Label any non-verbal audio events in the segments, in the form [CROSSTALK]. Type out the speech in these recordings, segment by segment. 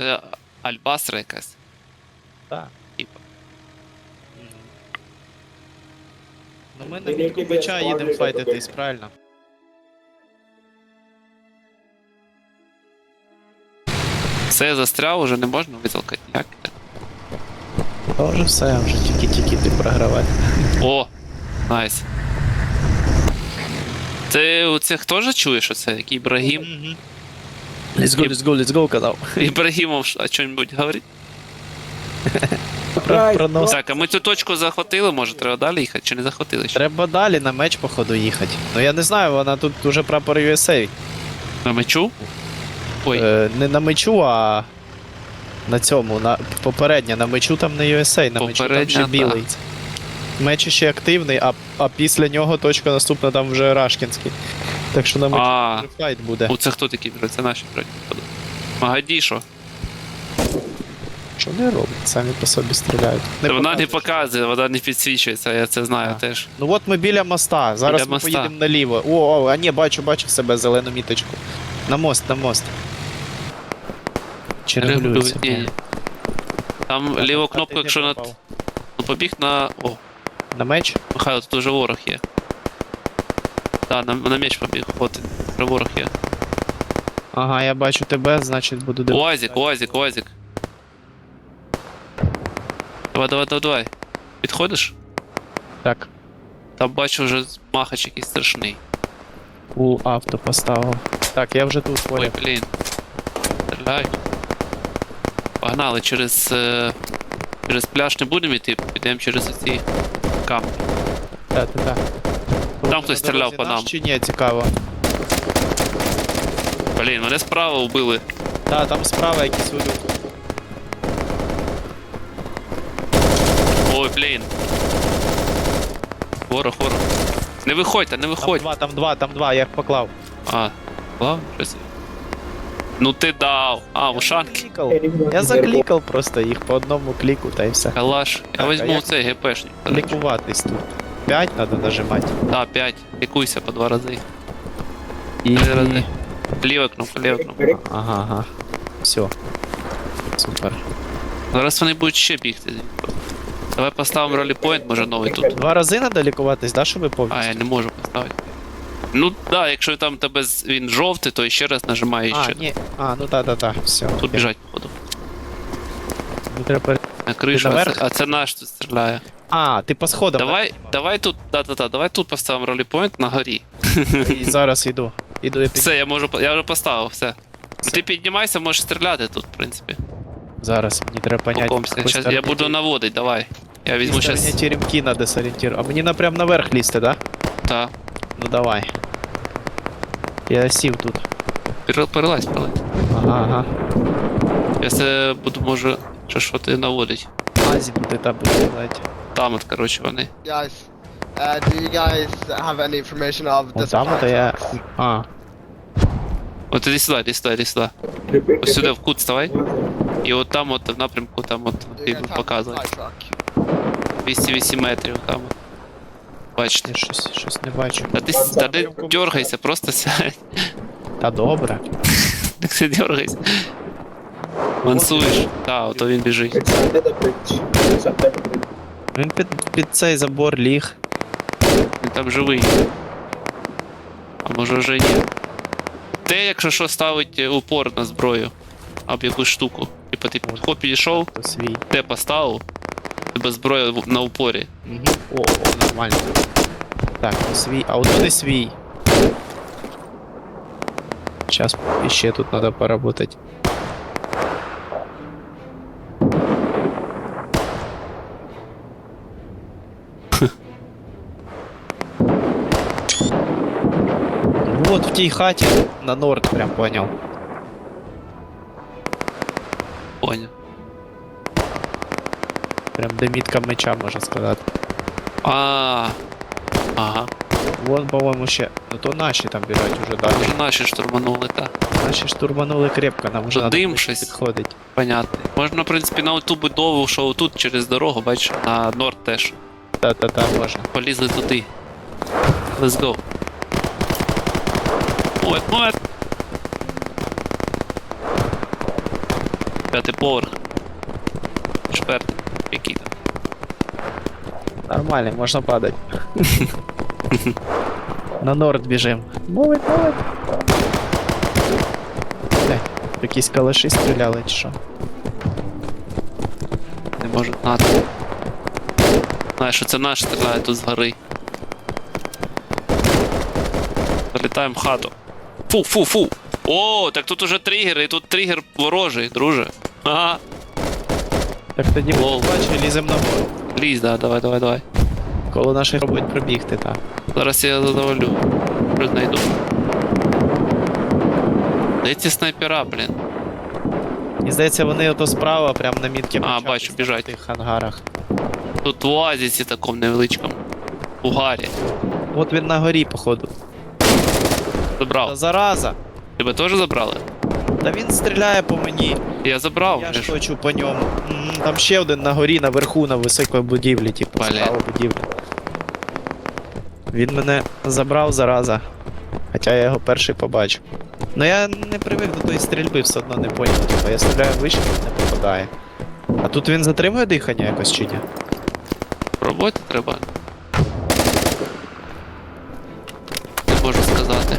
Е, Альбастра якась. Так. Типа. Ну ми на мітку меча їдемо файтитись, правильно? Все застряв, уже не можна витолкати ніяк. Та вже все, вже тільки-тільки ти програвати. О! Найс. Ти у цих теж чуєш оце? Як Ібрагім? Let's go, let's go, let's go, казав. Ібрагімов о чому-небудь говорить? Про, про нос. Так, а ми цю точку захватили, може треба далі їхати, чи не захватили ще? Треба далі на меч, походу, їхати. Ну я не знаю, вона тут уже прапор USA. На мечу? Ой, Е, не на мечу, а на цьому, на попередня, на мечу там не USA, на мечу там Попередня, ще та. білий. Меч ще активний, а, а після нього точка наступна там вже Рашкінський. Так що на а, вже файт буде. у це хто такі беруть? Це наші беруть. походу. Магадішо. Що не роблять? Самі по собі стріляють. Вона не показують. показує, вона не підсвічується, я це знаю А. теж. Ну от ми біля моста. Зараз Біля ми моста. поїдемо наліво. О, о, а ні, бачу, бачу в себе зелену міточку. На мост, на мост. Чи регулюється? Ні, ні. Там ліва кнопка, якщо на ну, побіг на. О, На меч? Михайло, тут уже ворог є. Так, на, на меч побіг, от вже є. Ага, я бачу тебе, значить буду дивитися. Уазик, уазик, уазик. Давай, давай, давай, давай. Підходиш? Так. Там бачу вже махач якийсь страшний. У авто поставив. Так, я вже тут Ой, понял. блін. Стріляй. Погнали через. Е, через пляж не будемо йти, підемо через оці камні. Так, так, так. Там хтось стріляв по нам. Чи ні, цікаво. Блін, мене справа вбили. Так, там справа якийсь улюк. Ой, блін. Ворог, ворог. Не виходьте, не Там два, там два, там два, я їх поклав. А, клав? Щось. Ну ти дав. А, ушанки. Клікав. Я заклікав просто їх по одному кліку та й все. Калаш. Я Так, а візьму як- цей ГПшник. Лікуватись тут. П'ять треба нажимати. Так, 5. Лікуйся по два рази. І... Три рази. Ліва кнопка, ліва кнопка. Ага, ага. Все. Супер. Зараз вони будуть ще бігти. Давай поставимо роліпойнт, може новий тут. Два рази треба лікуватись, да, щоб повністю? А, я не можу поставити. Ну так, да, якщо там тебе з- він жовтий, то ще раз нажимаєш А, ще. ні. А, ну так, так, так. Все. Тут біжать, походу. Не треба... На кришу, а наверх? це, а це наш тут стріляє. А, ти по сходам. Давай, давай тут, да-да-да, давай тут поставимо роліпойнт на горі. І зараз йду. Іду я під... Все, я можу, я вже поставив, все. Ну, Ти піднімайся, можеш стріляти тут, в принципі. Зараз, мені треба поняти. Покомся. Щас я буду наводити, давай. Я візьму Зараз... щас. теремки надо сорієнтувати. А мені напрям наверх лізти, да? Та. Ну давай. Я сів тут. Пере- Перелазь, перелазь. Ага, ага. Я це буду, може, що що ти наводить. Азі буде там буде ледь. Там от, коротше, вони. Guys, uh, do you guys have any information of this там fire я... trucks? А, От іди сюди, іди сюди, іди сюди. Ось сюди в кут ставай. І от там, от в напрямку, там от Do ти you guys have a показує. fire truck? 208 метрів там. от. Бачите. я щось, щось не бачу. Та ти, та ти дергайся, просто [LAUGHS] сядь. Та добре. Так ти дергайся. Мансуєш. Та, ото він біжить. Він під, під цей забор ліг. Він там живий. А може вже ні. Те, якщо що, ставить е, упор на зброю. Або якусь штуку. Типа ти хоп підійшов, свій. те поставив, тебе зброя в- на упорі. Угу. О, о, нормально. Так, свій. А от туди свій. Сейчас ще тут надо поработать. Тій хаті на норд прям понял. Поняв. Прям де мітка меча, можна сказати. А. Ага. Вон, по-моєму, ще. Ну то наші там біжать уже далі. Наші штурманули, так. Наші штурманули крепко, нам вже надо дим ближче щось. підходить. Понятно. Можна, в принципі, на ту будову, що тут через дорогу, бачиш, на норд теж. Та-та-та, можна. Полізли туди. Let's go. Ой, ой. П'ятий поверх. Четвертий. Який там. Нормально, можна падати. На норд біжим. Мовить, мовить. Якісь калаші стріляли чи що? Не можу знати. Знаєш, що це наш стріляє тут згори. Залітаємо в хату. Фу, фу, фу. О, так тут уже тригер, і тут тригер ворожий, друже. Ага. Так тоді Лол. бачили, лізем на гору. Лізь, да, давай, давай, давай. Коло наших робить пробігти, так. Зараз я задоволю. Що знайду. Де ці снайпера, блін? І здається, вони ото справа, прямо на мітки. А, бачу, біжать. В тих ангарах. Тут в оазісі такому невеличкому. У гарі. От він на горі, походу. Та Забрав. зараза! Тебе теж забрали? Та він стріляє по мені. Я забрав. Я ж хочу по ньому. М, Там ще один на горі, наверху, на високій будівлі, типу, справа будівлі. Він мене забрав зараза. Хоча я його перший побачив. Ну я не привик до тої стрільби, все одно не поняв. Типу, я стріляю вище, він не попадає. А тут він затримує дихання якось чи ні? Роботи треба. Не можу сказати.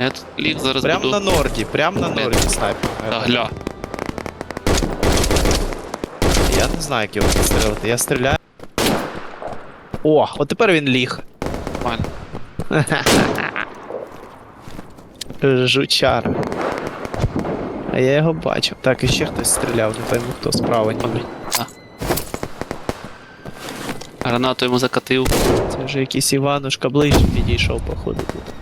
Я тут ліг зараз Прям буду. на норді, прям на норді снайпер. Та, гля. Я не знаю, як його підстрелити. Я стріляю. О, от тепер він ліг. Нормально. [LAUGHS] Жучара. А я його бачив. Так, і ще хтось стріляв, не пойму хто справа. Гранату йому закатив. Це вже якийсь Іванушка ближче підійшов, походу тут.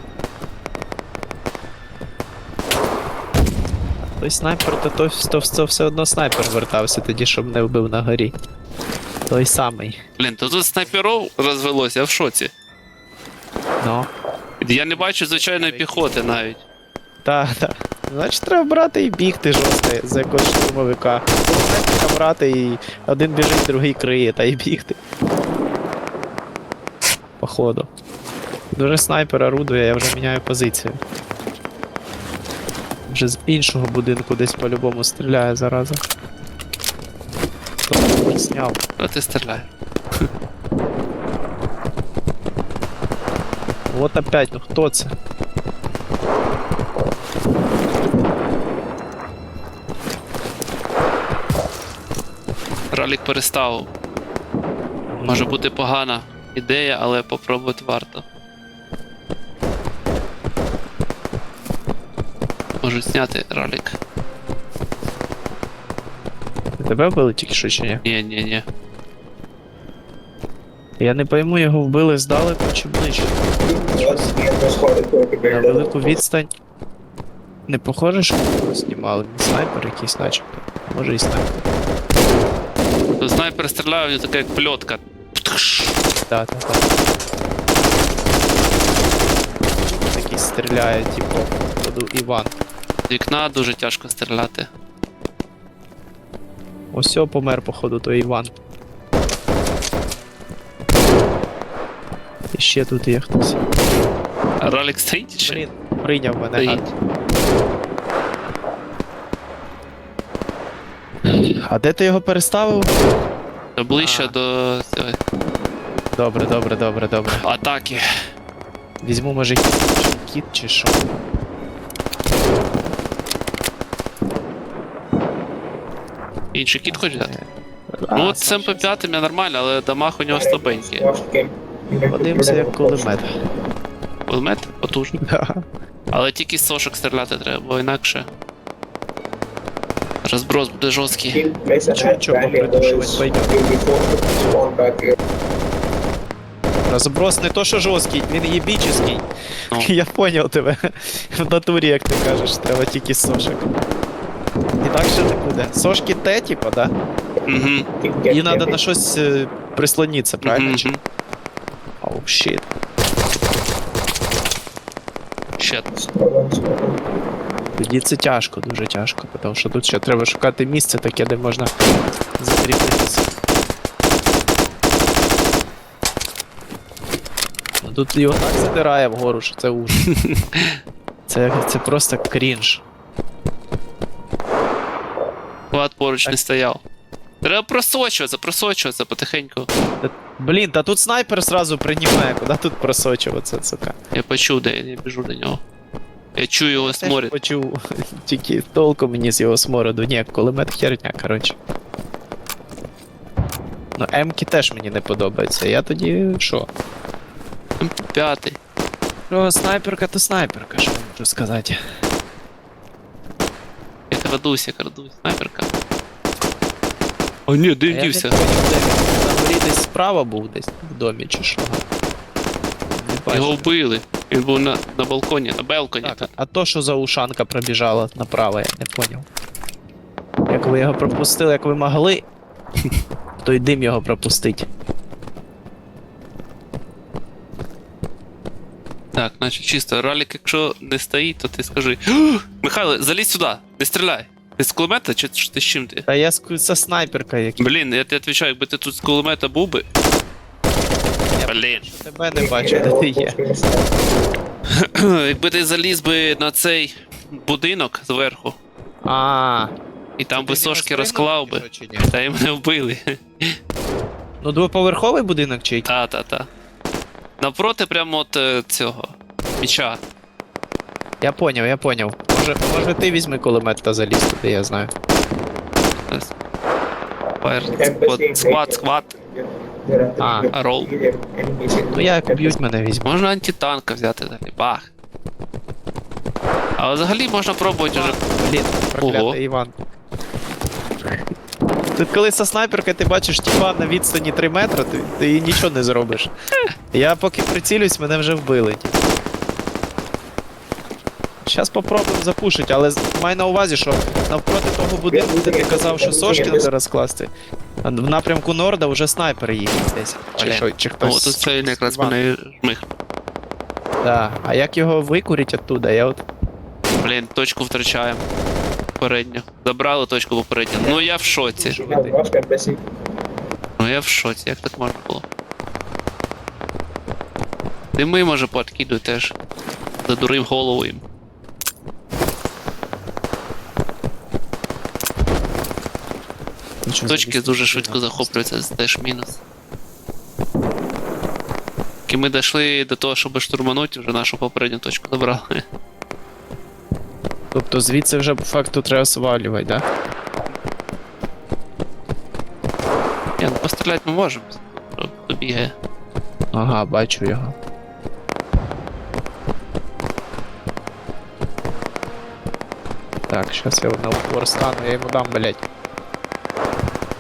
Той снайпер, то, то, то, то все одно снайпер вертався тоді, щоб не вбив на горі. Той самий. Блін, то тут снайперов розвелося, я в шоці. Ну. Я не бачу звичайної піхоти навіть. Так, так. Значить, треба брати і бігти жорстко за якогось штурмовика. Снайпера брати і один біжить, другий криє, та й бігти. Походу. Дуже снайпер орудує, я вже міняю позицію. Вже з іншого будинку десь по-любому стріляє зараза. Хто сняв? А ти стріляй. [LAUGHS] Вот опять, ну хто це? Ралік переставив. Може бути погана ідея, але попробувати варто. Можуть зняти ралік. Тебе вбили тільки що чи ні? Ні, ні, ні. Я не пойму, його вбили здалеку чи ближче. На велику відстань. Не похоже, що його знімали. Не снайпер якийсь начебто. Може і снайпер. То снайпер стріляє, у нього така як пльотка. Да, да, да. Такий стріляє, типу, Іван. З вікна дуже тяжко стріляти. Ось помер, походу, то Іван. І ще тут є хтось. А ралік стоїть ще? Блін, прийняв мене Стоїть. гад. А де ти його переставив? То ближче А. до цього, Добре, добре, добре, добре. атаки. Візьму, може, кіт чи що. Інший кіт хоче взяти? Ну от з МП5 я нормально, але дамаг у нього слабенький. Подивимося, як кулемет. Кулемет потужний. Да. Але тільки з сошок стріляти треба, бо інакше. Розброс буде жорсткий. Попридушувати пойдем. Розброс не то, що жорсткий, він єбічний. Ну. Я поняв тебе. В натурі, як ти кажеш, треба тільки сошок. Так Інакше так буде. Сошки Т, типа, да? Угу. Їй треба на щось е, прислонитися, правильно? Чи- Оу, щит. Ще Тоді це тяжко, дуже тяжко, тому що тут ще треба шукати місце таке, де можна закріпитися. Ну, тут його так задирає вгору, що це уж. [LAUGHS] Це, це просто крінж. Влад поруч не стояв. Треба просочуватися, просочуватися потихеньку. Блін, та тут снайпер сразу приймає, куди тут просочуватися, сука. Я почув, де я біжу до нього. Я чую його сморід. почув, [LAUGHS] тільки толку мені з його смороду. Ні, кулемет херня, коротше. Ну, М-ки теж мені не подобаються. Я тоді що? П'ятий. Ну, снайперка то снайперка, що можу сказати. Я тебе крадусь, снайперка. О, ні, де дівся? він. На горі десь справа був десь в домі чи що. Його вбили. Він був на, на балконі, на балконі. Так, а то, що за ушанка пробіжала направо, я не поняв. Як ви його пропустили, як ви могли, [LAUGHS] то й дим його пропустить. Так, значить чисто. Ралік, якщо не стоїть, то ти скажи. «О, Михайло, залізь сюди, не стріляй. Ти з кулемета чи чи ти з чим ти? Та я ск- це снайперка, який. Блін, я тебе відповідаю, якби ти тут з кулемета був би. Блін. Тебе не бачу, де ти є. [CLEARS THROAT] Якби ти заліз би на цей будинок зверху, А, і там ти би сошки розклав би, та й мене вбили. [LAUGHS] Ну, двоповерховий будинок чи який? Та, та, та. Навпроти прямо от е, цього міча. Я поняв, я поняв. Може, може ти візьми кулемет та заліз туди, я знаю. Фаєр, сквад, сквад, сквад. А, А рол. ну я як уб'ють мене візьму. Можна антитанка взяти далі. Бах. А взагалі можна пробувати вже. Блін, Ого. проклятий Іван. Тут коли со снайперкою ти бачиш тіпа на відстані 3 метри, ти, ти нічого не зробиш. Я поки прицілюсь, мене вже вбили. Зараз попробуємо запушити, але май на увазі, що навпроти того будинку, де ти казав, що сошки треба розкласти. В напрямку Норда вже снайпери їхать десь. Чи, що, чи О, тут це якраз мене жмих. Да. А як його викурить оттуда? Я от. Блін, точку втрачаємо. Попередню. Забрали точку попередню. Ну я в шоці. Ну я в шоці, як так можна було? Дими може подкидуй теж. Задурив голову їм. Нічого Точки дуже швидко захоплюються, це теж мінус. Тільки ми дійшли до того, щоб штурманути, вже нашу попередню точку забрали. Тобто звідси вже по факту треба свалювати, да? Ні, ну постріляти ми можемо. Бігає. Ага, бачу його. Так, щас я на упор стану, я йому дам, блять.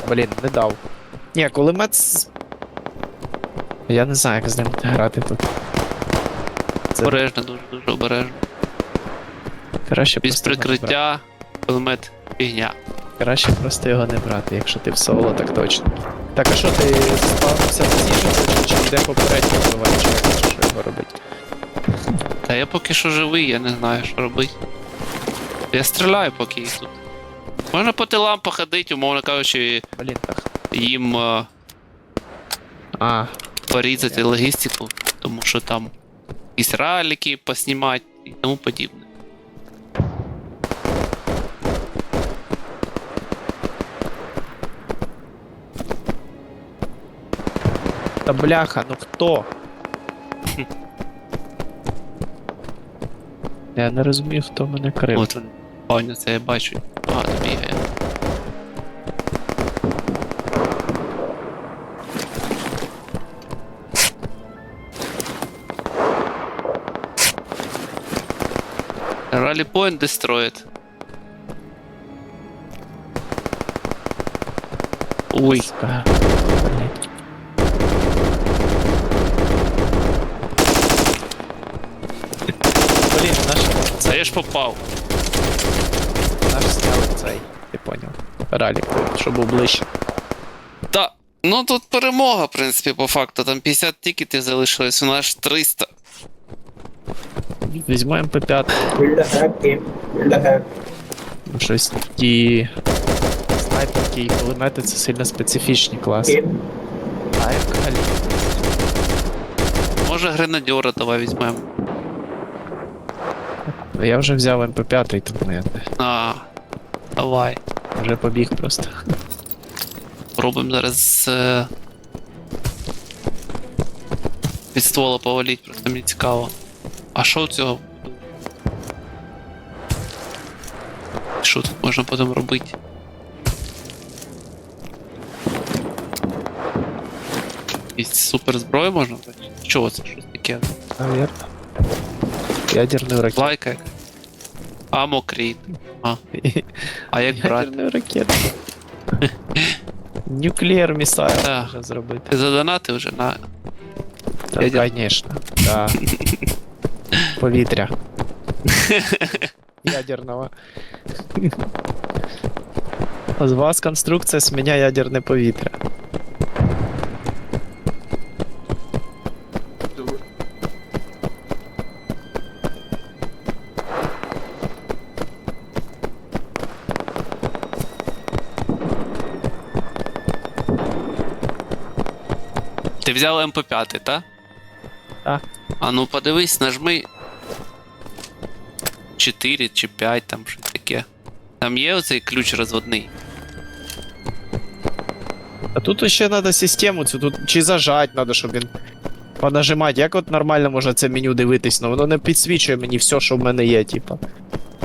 Блін, не дав. Ні, кулемет. Я не знаю, як з ним грати тут. Це Обережно, дуже дуже обережно. краще Без прикриття, кулемет, фігня. Краще просто його не брати, якщо ти в соло, так точно. Так, а що ти спавнився в ці чи, чи йде попередньо вбиває, чи що його робить? Та я поки що живий, я не знаю, що робити. Я стріляю поки їх тут. Можна по тилам походити, умовно кажучи, Блін, так. їм е, А, порізати логістику, тому що там якісь раліки поснімати і тому подібне. Та бляха, ну хто? Я не розумію, хто мене крив. От. Паня, це я бачу. Багато Rally Point destroyed. Ой. Блін, наш, це я ж попав. наш сняли цей, ти поняв. Ралік, щоб був ближче. Та, ну тут перемога, в принципі, по факту. Там 50 тікетів залишилось, у нас 300. Візьмемо МП5, Build a hack game. Build a hack. ну щось ті снайперки і кулемети це сильно специфічні класи. А як калібр? може гренадьора давай візьмемо. Я вже взяв МП5, тому я А, давай. вже побіг просто. Пробуємо зараз е... від ствола поваліть, просто мені цікаво. А що у цього? Що тут можна потім робити? Якісь суперзброю можна брати? Чого це щось таке? Навірно. Ядерну ракету. Лайка яка? Амокріт. А як брати? Ядерну ракету. Нуклеар місайл Так. можна зробити. Ти задонати вже на. Та, Ядер- Конечно. Да. [LAUGHS] Повітря. [LAUGHS] Ядерного. З вас конструкція з мене ядерне повітря. Ти взяв МП5, так? Так. А ну подивись, нажми 4 чи 5, там щось таке. Там є оцей ключ розводний. А тут ще треба систему цю, тут чи зажать треба, щоб він понажимати. Як от нормально можна це меню дивитись, ну воно не підсвічує мені все, що в мене є, типа.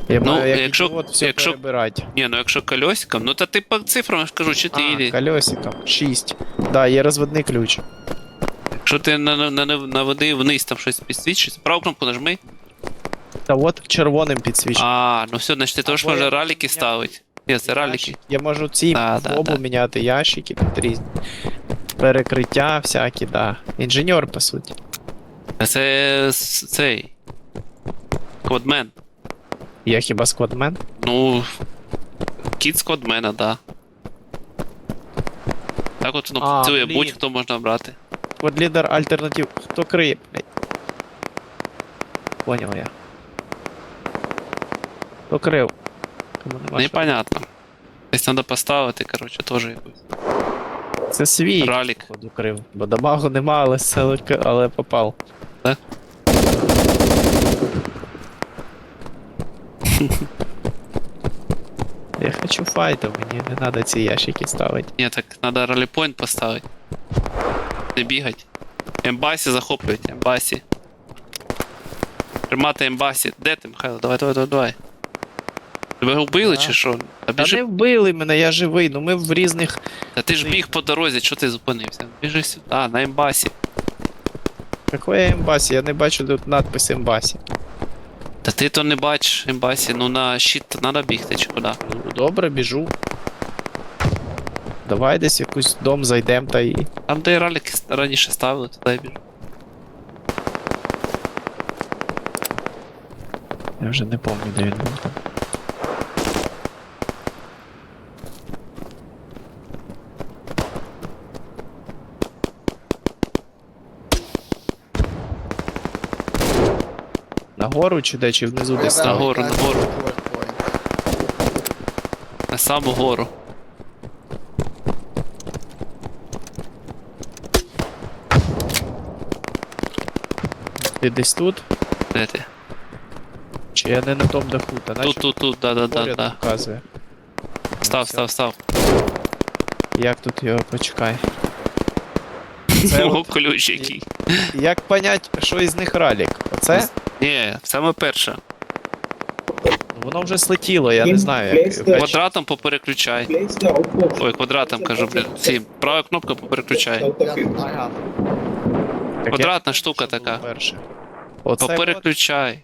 Я Ну, маю як якщо- ідіот все якщо- перебирати. Ні, ну якщо колесиком, ну то ти по цифрам я ж кажу 4. А, колесиком. 6. Да, є розводний ключ. Якщо ти на, на, на, наведи вниз там щось підсвічується, праву кнопку нажми. Та от червоним підсвічує. А, ну все, значить ти теж Або я може можу раліки міняти ставити. Ні, це раліки. Ящик. Я можу ці Да, да, фобу да. міняти, ящики тут різні. Перекриття всякі, да. Інженер, по суті. А Це с- цей. Кодмен. Я хіба складмен? Ну. Кіт з кодмена, да. Так от воно А, працює, блін. будь-хто можна брати. Лідер альтернатив. Хто криє? блядь? Понял я. Хто крив? Кому нема що. Непонятно. Десь треба поставити, коротше, теж якусь. Це свій. Ралік. Походу крив. Бо дамагу нема, але, селик- але попав. Да? Я хочу файту, мені не треба ці ящики ставити. Ні, так треба раліпойнт поставити. Не бігать. Ембасі захоплюють, ембасі. Тримати ембасі. Де ти, Михайло? Давай, давай, давай, давай. Тебе вбили чи що? Та, Та біжи... не вбили мене, я живий, ну ми в різних. Та ти ж біг по дорозі, чого ти зупинився? Біжи сюди, на ембасі. Какой ембасі? Я не бачу тут надпис ембасі. Та ти то не бачиш ембасі, ну на щит треба бігти чи куди. Ну, добре, біжу. Давай десь в якийсь дом зайдем та і. Там, де раліки раніше ставили, туди я біжу. Я вже не пам'ятаю, де він був там. Нагору чи де, чи внизу десь? Нагору, нагору. На саму гору. Ти десь тут? Де ти? Чи я не на тому даху? Та наче Тут, тут, тут, да, да, да, да. показує. Став, став, став. Як тут його почекай? [LAUGHS] Це О, от, ключ який. як понять, що із них ралік? Оце? Ні, саме перше. Воно вже слетіло, я не знаю. Як... Квадратом попереключай. Ой, квадратом кажу, блін. Цим. Права кнопка попереключай. Квадратна штука така. Попереключай.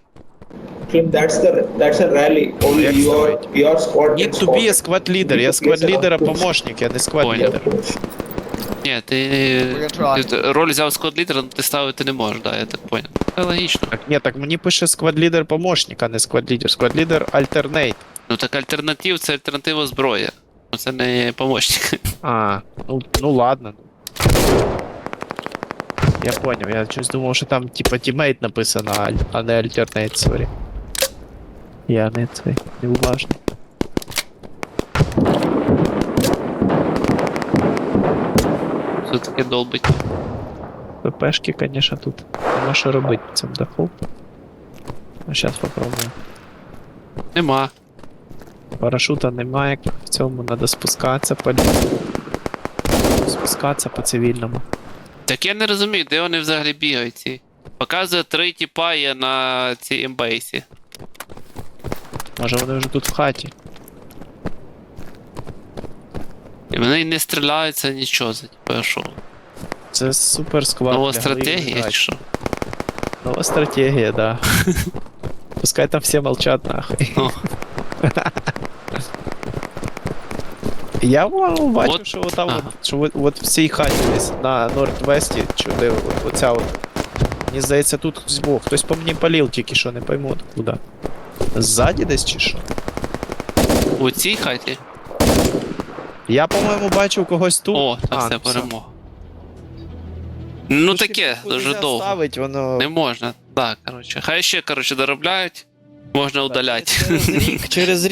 Kim, that's the that's a rally. Only your your squad Ні, тобі є сквад лідер, я сквад лідера помощник, я не сквад лідер. Ні, ти, роль взяв склад лідера, але ти ставити не можеш, да, я так понял. Це логічно. Так, ні, так мені пише сквад лідер помощник, а не сквад лідер. Сквад лідер альтернейт. Ну так альтернатив це альтернатива зброя. Ну це не помощник. А, ну, ну ладно. Я понял, я щось думав, що там типа тімейт написано, а, не альтернейт, сорі. Я не цей, неуважний. Що таке долбить. ППшки, конечно, тут нема що робити на цьому даху. Ну, зараз попробую. Нема. Парашута немає, як в цьому треба спускатися по Спускатися по цивільному. Так я не розумію, де вони взагалі бігають ці. Показує три тіпа є на цій ембейсі. Може вони вже тут в хаті. І вони не стріляються нічого за типу, що? Це супер сквад. Нова стратегія чи що? Нова стратегія, да. [LAUGHS] Пускай там всі молчат нахуй. О. [LAUGHS] Я бачу, От- що отам, ага. от, що от, в цій хаті десь на Нордвесті, чи де оця от. Мені здається, тут хтось був. Хтось по мені палив, тільки що не пойму куди. Ззаді десь чи що? У цій хаті? Я, по-моєму, бачив когось тут. О, та А, все, ну, перемога. Ну таке, куди дуже не довго. ставить, воно... Не можна. Так, коротше. Хай ще, коротше, доробляють. Можна удаляти. Через [LAUGHS] рік, через